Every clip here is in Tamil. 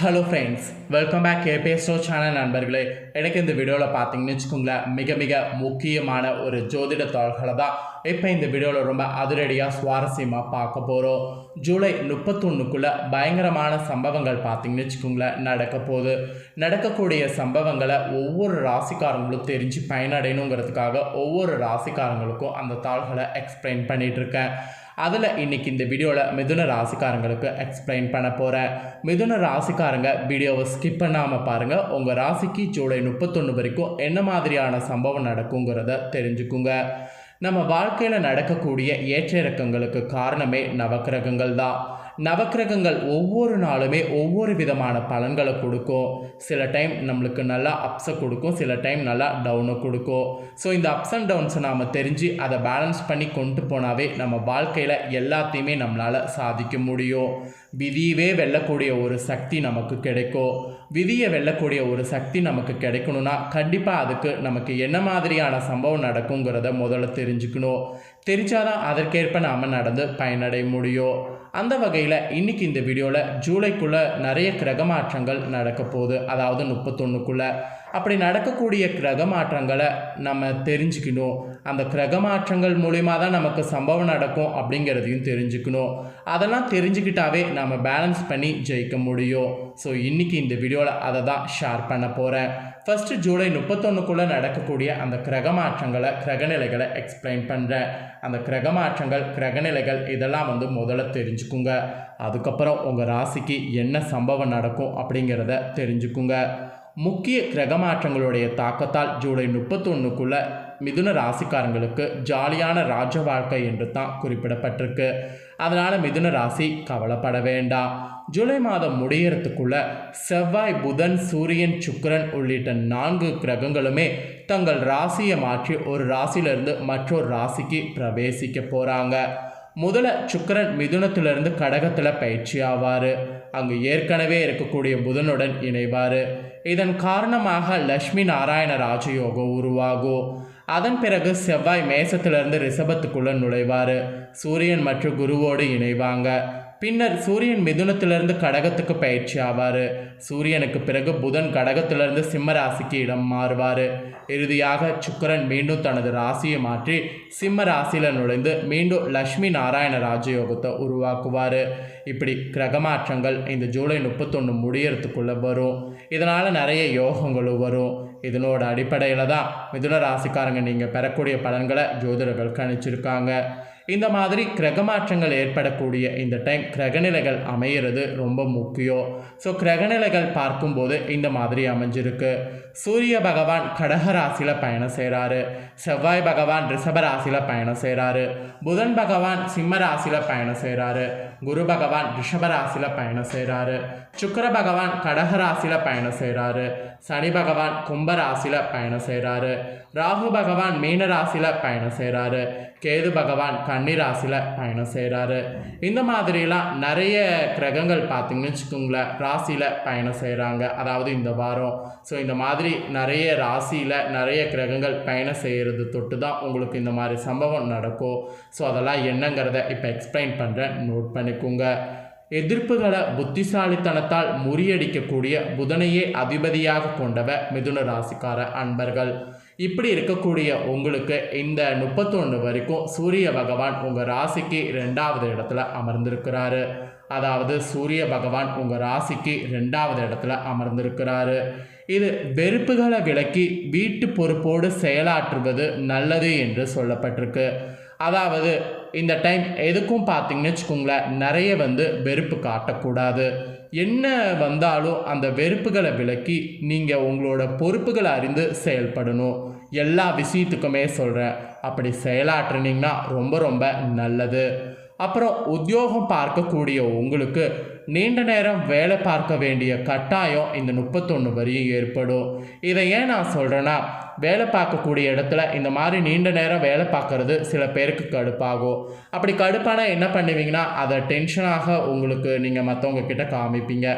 ஹலோ ஃப்ரெண்ட்ஸ் வெல்கம் பேக் கேபிஎஸ்டோ சேனல் நண்பர்களே. எனக்கு இந்த வீடியோவில் பார்த்தீங்கன்னு வச்சுக்கோங்களேன் மிக மிக முக்கியமான ஒரு ஜோதிட தாள்களை தான் இப்போ இந்த வீடியோவில் ரொம்ப அதிரடியாக சுவாரஸ்யமாக பார்க்க போகிறோம் ஜூலை முப்பத்தொன்றுக்குள்ளே பயங்கரமான சம்பவங்கள் பார்த்தீங்கன்னு வச்சுக்கோங்களேன் நடக்க போகுது. நடக்கக்கூடிய சம்பவங்களை ஒவ்வொரு ராசிக்காரங்களும் தெரிஞ்சு பயனடையணுங்கிறதுக்காக ஒவ்வொரு ராசிக்காரங்களுக்கும் அந்த தாள்களை எக்ஸ்பிளைன் பண்ணிகிட்ருக்கேன் அதில் இன்னைக்கு இந்த வீடியோவில் மிதுன ராசிக்காரங்களுக்கு எக்ஸ்பிளைன் பண்ண போகிறேன் மிதுன ராசிக்காரங்க வீடியோவை ஸ்கிப் பண்ணாமல் பாருங்கள் உங்கள் ராசிக்கு ஜூலை முப்பத்தொன்று வரைக்கும் என்ன மாதிரியான சம்பவம் நடக்குங்கிறத தெரிஞ்சுக்குங்க. நம்ம வாழ்க்கையில் நடக்கக்கூடிய ஏற்ற இறக்கங்களுக்கு காரணமே நவக்கிரகங்கள் தான் நவக்கிரகங்கள் ஒவ்வொரு நாளுமே ஒவ்வொரு விதமான பலன்களை கொடுக்கும். சில டைம் நம்மளுக்கு நல்லா அப்ஸை கொடுக்கும் சில டைம் நல்லா டவுனை கொடுக்கும். ஸோ இந்த அப்ஸ் அண்ட் டவுன்ஸை நாம் தெரிஞ்சு அதை பேலன்ஸ் பண்ணி கொண்டு போனாவே நம்ம வாழ்க்கையில் எல்லாத்தையுமே நம்மளால் சாதிக்க முடியும். விதியவே வெல்லக்கூடிய ஒரு சக்தி நமக்கு கிடைக்கும். விதியை வெல்லக்கூடிய ஒரு சக்தி நமக்கு கிடைக்கணும்னா கண்டிப்பாக அதுக்கு நமக்கு என்ன மாதிரியான சம்பவம் நடக்குங்கிறத முதல்ல தெரிஞ்சுக்கணும். தெரிஞ்சாதான் அதற்கேற்ப நாம் நடந்து பயனடைய முடியும் அந்த வகையில் இன்றைக்கி இந்த வீடியோவில் ஜூலைக்குள்ளே நிறைய கிரக மாற்றங்கள் நடக்க போகுது. அதாவது முப்பத்தொன்றுக்குள்ளே அப்படி நடக்கக்கூடிய கிரக மாற்றங்களை நம்ம தெரிஞ்சுக்கணும். அந்த கிரக மாற்றங்கள் மூலிமா தான் நமக்கு சம்பவம் நடக்கும் அப்படிங்கிறதையும் தெரிஞ்சுக்கணும். அதெல்லாம் தெரிஞ்சுக்கிட்டாவே நம்ம பேலன்ஸ் பண்ணி ஜெயிக்க முடியும். ஸோ இன்றைக்கி இந்த வீடியோவில் அதை தான் ஷேர் பண்ண போகிறேன் ஃபஸ்ட்டு ஜூலை முப்பத்தொன்றுக்குள்ளே நடக்கக்கூடிய அந்த கிரக மாற்றங்களை கிரகநிலைகளை எக்ஸ்பிளைன் பண்ணுறேன் அந்த கிரக மாற்றங்கள் கிரகநிலைகள் இதெல்லாம் வந்து முதல்ல தெரிஞ்சுக்குங்க. அதுக்கப்புறம் உங்கள் ராசிக்கு என்ன சம்பவம் நடக்கும் அப்படிங்கிறத தெரிஞ்சுக்குங்க. முக்கிய கிரக மாற்றங்களுடைய தாக்கத்தால் ஜூலை முப்பத்தொன்றுக்குள்ளே மிதுன ராசிக்காரங்களுக்கு ஜாலியான ராஜ வாழ்க்கை என்று தான் குறிப்பிடப்பட்டிருக்கு. அதனால் மிதுன ராசி கவலைப்பட வேண்டாம். ஜூலை மாதம் முடியறதுக்குள்ள செவ்வாய் புதன் சூரியன் சுக்கரன் உள்ளிட்ட நான்கு கிரகங்களுமே தங்கள் ராசியை மாற்றி ஒரு ராசியிலிருந்து மற்றொரு ராசிக்கு பிரவேசிக்க போகிறாங்க முதல்ல சுக்கரன் மிதுனத்திலிருந்து கடகத்தில் பயிற்சி ஆவார். அங்கு ஏற்கனவே இருக்கக்கூடிய புதனுடன் இணைவார். இதன் காரணமாக லக்ஷ்மி நாராயண ராஜயோகம் உருவாகும். அதன் பிறகு செவ்வாய் மேசத்திலிருந்து ரிஷபத்துக்குள்ள நுழைவார். சூரியன் மற்றும் குருவோடு இணைவாங்க. பின்னர் சூரியன் மிதுனத்திலிருந்து கடகத்துக்கு பயிற்சி ஆவார். சூரியனுக்கு பிறகு புதன் கடகத்திலிருந்து சிம்ம ராசிக்கு இடம் மாறுவார். இறுதியாக சுக்கிரன் மீண்டும் தனது ராசியை மாற்றி சிம்ம ராசியில் நுழைந்து மீண்டும் லக்ஷ்மி நாராயண ராஜயோகத்தை உருவாக்குவார். இப்படி கிரகமாற்றங்கள் இந்த ஜூலை முப்பத்தொன்று முடியறதுக்குள்ளே வரும். இதனால் நிறைய யோகங்களும் வரும். இதனோட அடிப்படையில் தான் மிதுன ராசிக்காரங்க நீங்கள் பெறக்கூடிய பலன்களை ஜோதிடர்கள் கணிச்சிருக்காங்க. இந்த மாதிரி கிரகமாற்றங்கள் ஏற்படக்கூடிய இந்த டைம் கிரகநிலைகள் அமையிறது ரொம்ப முக்கியம். ஸோ கிரகநிலைகள் பார்க்கும்போது இந்த மாதிரி அமைஞ்சிருக்கு. சூரிய பகவான் கடகராசியில் பயணம் செய்கிறாரு செவ்வாய் பகவான் ரிஷபராசியில் பயணம் செய்கிறாரு புதன் பகவான் சிம்ம ராசியில் பயணம் செய்கிறாரு குரு பகவான் ரிஷபராசியில் பயணம் செய்கிறாரு சுக்கர பகவான் கடகராசியில் பயணம் செய்கிறாரு சனி பகவான் கும்பராசியில் பயணம் செய்கிறாரு ராகு பகவான் மீன ராசியில் பயணம் செய்கிறாரு கேது பகவான் ராசியில் பயணம் செய்கிறாரு இந்த மாதிரிலாம் நிறைய கிரகங்கள் பார்த்தீங்கன்னு வச்சுக்கோங்களேன் ராசியில் பயணம் செய்கிறாங்க அதாவது இந்த வாரம். ஸோ இந்த மாதிரி நிறைய ராசியில் நிறைய கிரகங்கள் பயணம் செய்கிறது தொட்டு தான் உங்களுக்கு இந்த மாதிரி சம்பவம் நடக்கும். ஸோ அதெல்லாம் என்னங்கிறத இப்போ எக்ஸ்பிளைன் பண்ணுறேன் நோட் பண்ணிக்கோங்க. எதிர்ப்புகளை புத்திசாலித்தனத்தால் முறியடிக்கக்கூடிய புதனையே அதிபதியாக கொண்டவ மிதுன ராசிக்கார அன்பர்கள். இப்படி இருக்கக்கூடிய உங்களுக்கு இந்த முப்பத்தொன்று வரைக்கும் சூரிய பகவான் உங்கள் ராசிக்கு ரெண்டாவது இடத்துல அமர்ந்திருக்கிறாரு. அதாவது சூரிய பகவான் உங்கள் ராசிக்கு ரெண்டாவது இடத்துல அமர்ந்திருக்கிறாரு. இது வெறுப்புகளை விலக்கி வீட்டு பொறுப்போடு செயலாற்றுவது நல்லது என்று சொல்லப்பட்டிருக்கு. அதாவது இந்த டைம் எதுக்கும் பார்த்தீங்கன்னு வச்சுக்கோங்களேன் நிறைய வந்து வெறுப்பு காட்டக்கூடாது. என்ன வந்தாலும் அந்த வெறுப்புகளை விலக்கி நீங்கள் உங்களோட பொறுப்புகளை அறிந்து செயல்படணும். எல்லா விஷயத்துக்குமே சொல்கிறேன் அப்படி செயலாற்றுனீங்கன்னா ரொம்ப ரொம்ப நல்லது. அப்புறம் உத்தியோகம் பார்க்கக்கூடிய உங்களுக்கு நீண்ட நேரம் வேலை பார்க்க வேண்டிய கட்டாயம் இந்த முப்பத்தொன்று வரையும் ஏற்படும். இதை ஏன் நான் சொல்கிறேன்னா வேலை பார்க்கக்கூடிய இடத்துல இந்த மாதிரி நீண்ட நேரம் வேலை பார்க்குறது சில பேருக்கு கடுப்பாகும். அப்படி கடுப்பானால் என்ன பண்ணுவீங்கன்னா அதை டென்ஷனாக உங்களுக்கு நீங்கள் மற்றவங்க கிட்ட காமிப்பீங்க.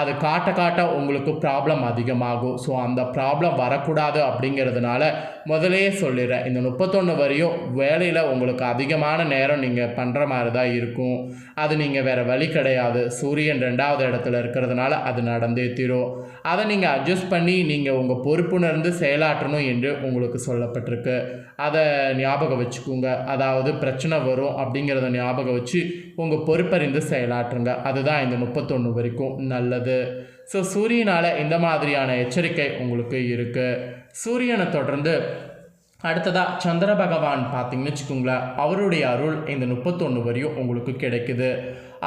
அது காட்ட காட்ட உங்களுக்கு ப்ராப்ளம் அதிகமாகும். ஸோ அந்த ப்ராப்ளம் வரக்கூடாது அப்படிங்கிறதுனால முதலே சொல்லிடுறேன். இந்த முப்பத்தொன்று வரையும் வேலையில் உங்களுக்கு அதிகமான நேரம் நீங்கள் பண்ணுற மாதிரி தான் இருக்கும். அது நீங்கள் வேறு வழி கிடையாது. சூரியன் ரெண்டாவது இடத்துல இருக்கிறதுனால அது நடந்தே தீரும். அதை நீங்கள் அட்ஜஸ்ட் பண்ணி நீங்கள் உங்கள் பொறுப்புணர்ந்து செயலாற்றணும் என்று உங்களுக்கு சொல்லப்பட்டிருக்கு. அதை ஞாபகம் வச்சுக்கோங்க. அதாவது பிரச்சனை வரும் அப்படிங்கிறத ஞாபகம் வச்சு உங்கள் பொறுப்பறிந்து செயலாற்றுங்க. அதுதான் இந்த முப்பத்தொன்று வரைக்கும் நல்லது. ஸோ சூரியனால் இந்த மாதிரியான எச்சரிக்கை உங்களுக்கு இருக்குது சூரியனை தொடர்ந்து அடுத்ததாக சந்திர பகவான் பார்த்தீங்கன்னு வச்சுக்கோங்களேன். அவருடைய அருள் இந்த முப்பத்தொன்று வரையும் உங்களுக்கு கிடைக்குது.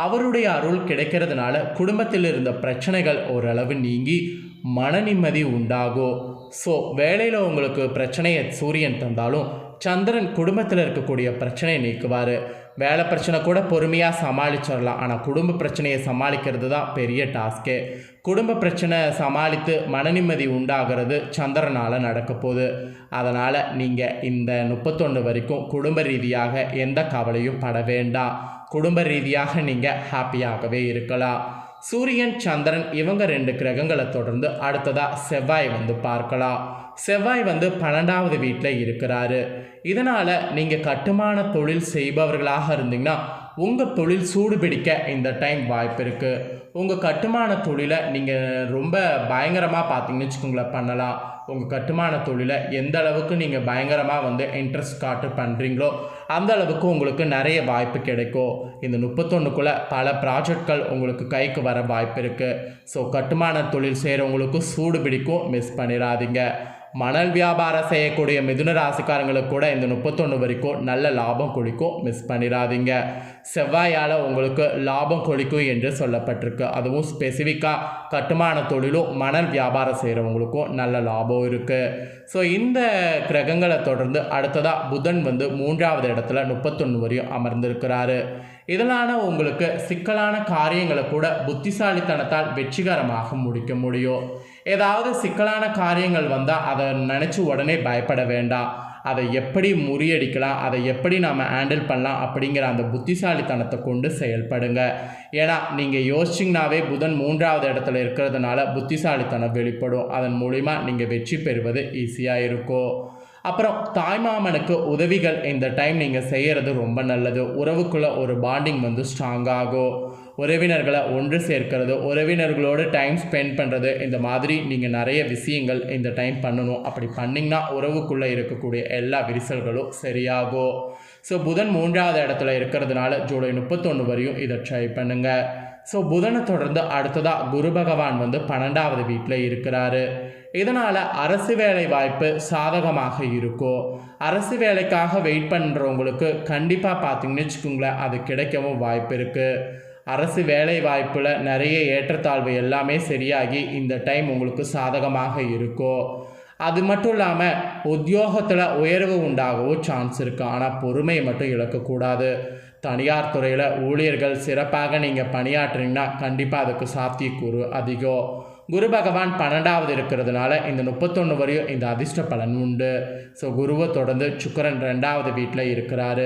அவருடைய அருள் கிடைக்கிறதுனால குடும்பத்தில் இருந்த பிரச்சனைகள் ஓரளவு நீங்கி மன நிம்மதி உண்டாகும். ஸோ வேலையில் உங்களுக்கு பிரச்சனையை சூரியன் தந்தாலும் சந்திரன் குடும்பத்தில் இருக்கக்கூடிய பிரச்சனையை நீக்குவார். வேலை பிரச்சனை கூட பொறுமையாக சமாளிச்சிடலாம் ஆனால் குடும்ப பிரச்சனையை சமாளிக்கிறது தான் பெரிய டாஸ்கே குடும்ப பிரச்சனை சமாளித்து மன நிம்மதி உண்டாகிறது சந்திரனால் நடக்க போகுது. அதனால் நீங்கள் இந்த முப்பத்தொன்று வரைக்கும் குடும்ப ரீதியாக எந்த கவலையும் பட வேண்டாம். குடும்ப ரீதியாக நீங்கள் ஹாப்பியாகவே இருக்கலாம். சூரியன் சந்திரன் இவங்க ரெண்டு கிரகங்களை தொடர்ந்து அடுத்ததாக செவ்வாய் வந்து பார்க்கலாம். செவ்வாய் வந்து பன்னெண்டாவது வீட்டில் இருக்கிறாரு. இதனால் நீங்கள் கட்டுமான தொழில் செய்பவர்களாக இருந்தீங்கன்னா உங்கள் தொழில் சூடு பிடிக்க இந்த டைம் வாய்ப்பு இருக்குது உங்கள் கட்டுமான தொழிலை நீங்கள் ரொம்ப பயங்கரமாக பார்த்தீங்கன்னு வச்சுக்கோங்களேன் பண்ணலாம். உங்கள் கட்டுமான தொழிலை எந்த அளவுக்கு நீங்கள் பயங்கரமாக வந்து இன்ட்ரெஸ்ட் காட்டு பண்ணுறீங்களோ அந்த அளவுக்கு உங்களுக்கு நிறைய வாய்ப்பு கிடைக்கும். இந்த முப்பத்தொன்றுக்குள்ளே பல ப்ராஜெக்ட்கள் உங்களுக்கு கைக்கு வர வாய்ப்பு இருக்குது ஸோ கட்டுமான தொழில் செய்கிறவங்களுக்கும் சூடு பிடிக்கும் மிஸ் பண்ணிடாதீங்க. மணல் வியாபாரம் செய்யக்கூடிய மிதுன ராசிக்காரங்களுக்கு கூட இந்த முப்பத்தொன்று வரைக்கும் நல்ல லாபம் கொளிக்கும் மிஸ் பண்ணிடாதீங்க. செவ்வாயால் உங்களுக்கு லாபம் கொளிக்கும் என்று சொல்லப்பட்டிருக்கு. அதுவும் ஸ்பெசிஃபிக்காக கட்டுமான தொழிலும் மணல் வியாபாரம் செய்கிறவங்களுக்கும் நல்ல லாபம் இருக்குது ஸோ இந்த கிரகங்களை தொடர்ந்து அடுத்ததாக புதன் வந்து மூன்றாவது இடத்துல முப்பத்தொன்று வரையும் அமர்ந்திருக்கிறாரு. இதனால் உங்களுக்கு சிக்கலான காரியங்களை கூட புத்திசாலித்தனத்தால் வெற்றிகரமாக முடிக்க முடியும். ஏதாவது சிக்கலான காரியங்கள் வந்தால் அதை நினச்சி உடனே பயப்பட வேண்டாம் அதை எப்படி முறியடிக்கலாம் அதை எப்படி நாம் ஹேண்டில் பண்ணலாம் அப்படிங்கிற அந்த புத்திசாலித்தனத்தை கொண்டு செயல்படுங்க. ஏன்னா நீங்கள் யோசிச்சிங்கனாவே புதன் மூன்றாவது இடத்துல இருக்கிறதுனால புத்திசாலித்தனம் வெளிப்படும். அதன் மூலிமா நீங்கள் வெற்றி பெறுவது ஈஸியாக இருக்கும். அப்புறம் தாய்மாமனுக்கு உதவிகள் இந்த டைம் நீங்கள் செய்கிறது ரொம்ப நல்லது. உறவுக்குள்ளே ஒரு பாண்டிங் வந்து ஸ்ட்ராங்காகும் உறவினர்களை ஒன்று சேர்க்கிறது உறவினர்களோடு டைம் ஸ்பெண்ட் பண்ணுறது இந்த மாதிரி நீங்கள் நிறைய விஷயங்கள் இந்த டைம் பண்ணணும். அப்படி பண்ணிங்கன்னா உறவுக்குள்ளே இருக்கக்கூடிய எல்லா விரிசல்களும் சரியாகும். ஸோ புதன் மூன்றாவது இடத்துல இருக்கிறதுனால ஜூலை முப்பத்தொன்று வரையும் இதை ட்ரை பண்ணுங்கள் ஸோ புதனை தொடர்ந்து அடுத்ததாக குரு பகவான் வந்து பன்னெண்டாவது வீட்டில் இருக்கிறாரு. இதனால் அரசு வேலை வாய்ப்பு சாதகமாக இருக்கும் அரசு வேலைக்காக வெயிட் பண்ணுறவங்களுக்கு கண்டிப்பாக பார்த்தீங்கன்னு வச்சுக்கோங்களேன் அது கிடைக்கவும் வாய்ப்பு இருக்குது அரசு வேலை வாய்ப்பில் நிறைய ஏற்றத்தாழ்வு எல்லாமே சரியாகி இந்த டைம் உங்களுக்கு சாதகமாக இருக்கும் அது மட்டும் இல்லாமல் உத்தியோகத்தில் உயர்வு உண்டாகவும் சான்ஸ் இருக்குது ஆனால் பொறுமையை மட்டும் இழக்கக்கூடாது. தனியார் துறையில் ஊழியர்கள் சிறப்பாக நீங்கள் பணியாற்றுறீங்கன்னா கண்டிப்பாக அதுக்கு சாத்தியக்கூறு அதிகம் குரு பகவான் பன்னெண்டாவது இருக்கிறதுனால இந்த முப்பத்தொன்று வரையும் இந்த அதிர்ஷ்ட பலன் உண்டு. ஸோ குருவை தொடர்ந்து சுக்கரன் ரெண்டாவது வீட்டில் இருக்கிறாரு.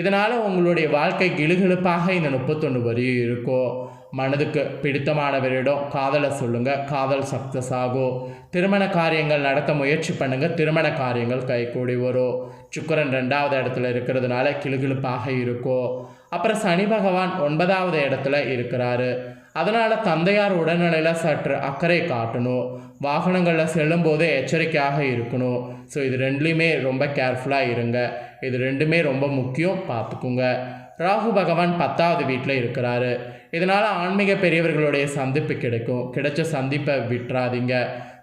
இதனால் உங்களுடைய வாழ்க்கை கிளுகிழுப்பாக இந்த முப்பத்தொன்று வரையும் இருக்கும் மனதுக்கு பிடித்தமானவரிடம் காதலை சொல்லுங்கள் காதல் சக்ஸஸ் ஆகும் திருமண காரியங்கள் நடத்த முயற்சி பண்ணுங்கள் திருமண காரியங்கள் கைகூடி வரும். சுக்கரன் ரெண்டாவது இடத்துல இருக்கிறதுனால கிளுகிழுப்பாக இருக்கும் அப்புறம் சனி பகவான் ஒன்பதாவது இடத்துல இருக்கிறாரு. அதனால் தந்தையார் உடல்நிலையில் சற்று அக்கறை காட்டணும். வாகனங்களில் செல்லும் போது எச்சரிக்கையாக இருக்கணும். ஸோ இது ரெண்டுலேயுமே ரொம்ப கேர்ஃபுல்லாக இருங்க. இது ரெண்டுமே ரொம்ப முக்கியம். பார்த்துக்குங்க ராகு பகவான் பத்தாவது வீட்டில் இருக்கிறாரு. இதனால் ஆன்மீக பெரியவர்களுடைய சந்திப்பு கிடைக்கும். கிடைச்ச சந்திப்பை விட்டுறாதீங்க.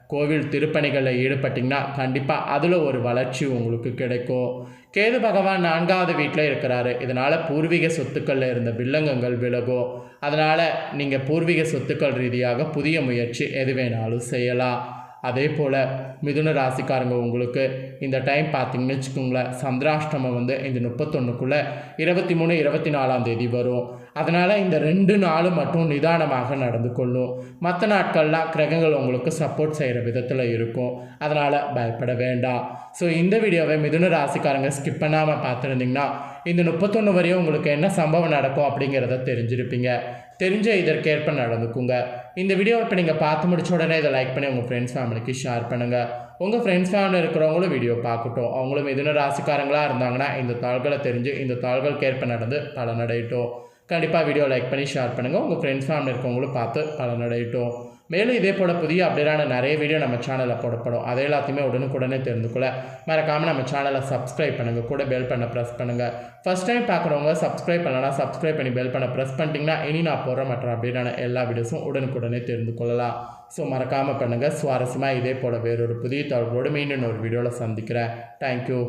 கோவில் திருப்பணிகளில் ஈடுபட்டிங்கன்னா கண்டிப்பாக அதில் ஒரு வளர்ச்சி உங்களுக்கு கிடைக்கும். கேது பகவான் நான்காவது வீட்டில் இருக்கிறாரு. இதனால் பூர்வீக சொத்துக்களில் இருந்த வில்லங்கங்கள் விலகும். அதனால் நீங்கள் பூர்வீக சொத்துக்கள் ரீதியாக புதிய முயற்சி எது வேணாலும் செய்யலாம். அதே போல் மிதுன ராசிக்காரங்க உங்களுக்கு இந்த டைம் பார்த்தீங்கன்னு வச்சுக்கோங்களேன் சந்திராஷ்டமம் வந்து இந்த முப்பத்தொன்றுக்குள்ளே இருபத்தி மூணு இருபத்தி நாலாம் தேதி வரும். அதனால் இந்த ரெண்டு நாளும் மட்டும் நிதானமாக நடந்து கொள்ளும். மற்ற நாட்கள்லாம் கிரகங்கள் உங்களுக்கு சப்போர்ட் செய்கிற விதத்தில் இருக்கும். அதனால் பயப்பட வேண்டாம். ஸோ இந்த வீடியோவை மிதுன ராசிக்காரங்க ஸ்கிப் பண்ணாமல் பார்த்துருந்தீங்கன்னா இந்த முப்பத்தொன்று வரையும் உங்களுக்கு என்ன சம்பவம் நடக்கும் அப்படிங்கிறத தெரிஞ்சிருப்பீங்க. தெரிஞ்ச இதற்கேற்ப நடந்துக்குங்க. இந்த வீடியோ இப்போ நீங்கள் பார்த்து முடிச்ச உடனே இதை லைக் பண்ணி உங்கள் ஃப்ரெண்ட்ஸ் ஃபேமிலிக்கு ஷேர் பண்ணுங்கள் உங்கள் ஃப்ரெண்ட்ஸ் ஃபேமிலி இருக்கிறவங்களும் வீடியோ பார்க்கட்டும். அவங்களும் மிதுன ராசிக்காரங்களாக இருந்தாங்கன்னா இந்த தாள்களை தெரிஞ்சு இந்த தாள்களுக்கேற்ப நடந்து பலனடையட்டும். கண்டிப்பாக வீடியோ லைக் பண்ணி ஷேர் பண்ணுங்கள் உங்கள் ஃப்ரெண்ட்ஸ் ஃபேமிலி இருக்கவங்களும் பார்த்து பலனடையட்டும். மேலும் இதே போல் புதிய அப்டேட்டான நிறைய வீடியோ நம்ம சேனலில் போடப்படும். அதை எல்லாத்தையுமே உடனுக்குடனே தெரிந்து கொள்ள மறக்காமல் நம்ம சேனலை சப்ஸ்கிரைப் பண்ணுங்கள் கூட பெல் பண்ண ப்ரெஸ் பண்ணுங்கள் ஃபஸ்ட் டைம் பார்க்குறவங்க சப்ஸ்கிரைப் பண்ணலாம் சப்ஸ்கிரைப் பண்ணி பெல் பண்ண ப்ரெஸ் பண்ணிட்டீங்கன்னா இனி நான் போடுற மற்ற அப்டேட்டான எல்லா வீடியோஸும் உடனுக்குடனே தெரிந்து கொள்ளலாம் ஸோ மறக்காமல் பண்ணுங்கள் சுவாரஸ்யமாக இதே போல் வேறொரு புதிய தகவலோடு மீண்டும் ஒரு வீடியோவில் சந்திக்கிறேன். தேங்க்யூ